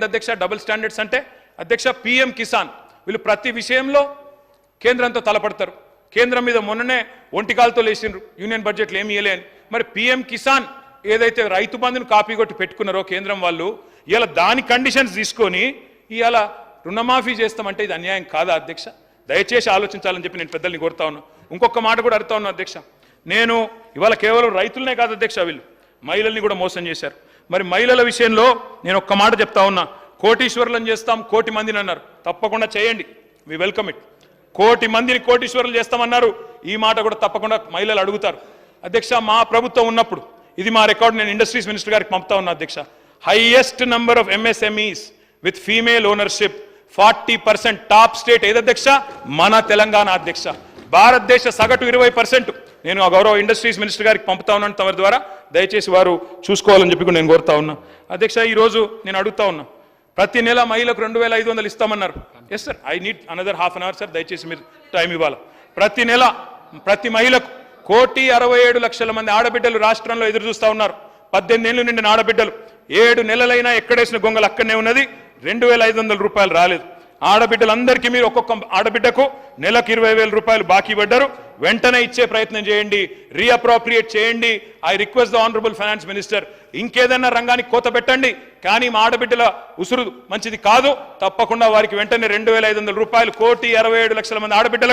అధ్యక్ష double standards అంటే అధ్యక్ష పిఎం కిసాన్. వీళ్ళు ప్రతి విషయంలో కేంద్రంతో తలపడతారు. కేంద్రం మీద మొన్ననే ఒంటికాలతో లేచిండ్రు. యూనియన్ బడ్జెట్లు ఏమి ఇవ్వలేని మరి పిఎం కిసాన్ ఏదైతే రైతు బంధుని కాపీ కొట్టి పెట్టుకున్నారో కేంద్రం వాళ్ళు ఇలా దాని కండిషన్స్ తీసుకొని ఇవాళ రుణమాఫీ చేస్తామంటే ఇది అన్యాయం కాదా అధ్యక్ష? దయచేసి ఆలోచించాలని చెప్పి నేను పెద్దల్ని కోరుతా ఉన్నా. ఇంకొక మాట కూడా అడుగుతా ఉన్నా అధ్యక్ష. నేను ఇవాళ కేవలం రైతులనే కాదు అధ్యక్ష వీళ్ళు. మహిళల్ని కూడా మోసం చేశారు. మరి మహిళల విషయంలో నేను ఒక్క మాట చెప్తా ఉన్నా. కోటీశ్వరులను చేస్తాం కోటి మందిని అన్నారు. తప్పకుండా చేయండి. వి వెల్కమ్ ఇట్ కోటి మందిని కోటీశ్వరులు చేస్తామన్నారు. ఈ మాట కూడా తప్పకుండా మహిళలు అడుగుతారు. అధ్యక్ష మా ప్రభుత్వం ఉన్నప్పుడు ఇది మా రికార్డు నేను ఇండస్ట్రీస్ మినిస్టర్ గారికి పంపుతా ఉన్నా అధ్యక్ష. Highest number of MSMEs with female ownership forty percent top state ఏది అధ్యక్ష? మన తెలంగాణ అధ్యక్ష. భారతదేశ సగటు ఇరవై పర్సెంట్ నేను ఆ గౌరవ ఇండస్ట్రీస్ మినిస్టర్ గారికి పంపుతా ఉన్నాను తమ ద్వారా. దయచేసి వారు చూసుకోవాలని చెప్పి కూడా నేను కోరుతా ఉన్నా. అధ్యక్ష ఈ రోజు నేను అడుగుతా ఉన్నా. ప్రతి నెల మహిళకు రెండు వేల ఐదు వందలు ఇస్తామన్నారు. Yes sir I need another half an hour sir దయచేసి మీరు టైం ఇవ్వాలి? ప్రతి నెల ప్రతి మహిళకు కోటి అరవై ఏడు లక్షల మంది ఆడబిడ్డలు రాష్ట్రంలో ఎదురు చూస్తూ ఉన్నారు. పద్దెనిమిది ఏళ్ళు నిండిన ఆడబిడ్డలు. ఏడు నెలలైనా ఎక్కడేసిన గొంగలు అక్కడనే ఉన్నది. రెండు వేల ఐదు వందల రూపాయలు రాలేదు. ఆడబిడ్డలందరికీ మీరు ఒక్కొక్క ఆడబిడ్డకు నెలకు ఇరవై వేల రూపాయలు బాకీ పడ్డారు. వెంటనే ఇచ్చే ప్రయత్నం చేయండి. రీఅప్రోప్రియేట్ చేయండి. I request the honourable finance minister ఇంకేదైనా రంగానికి కోత పెట్టండి. కానీ మా ఆడబిడ్డల ఉసురు మంచిది కాదు. తప్పకుండా వారికి వెంటనే రెండు వేల ఐదు వందల రూపాయలు కోటి అరవై ఏడు లక్షల మంది ఆడబిడ్డలకు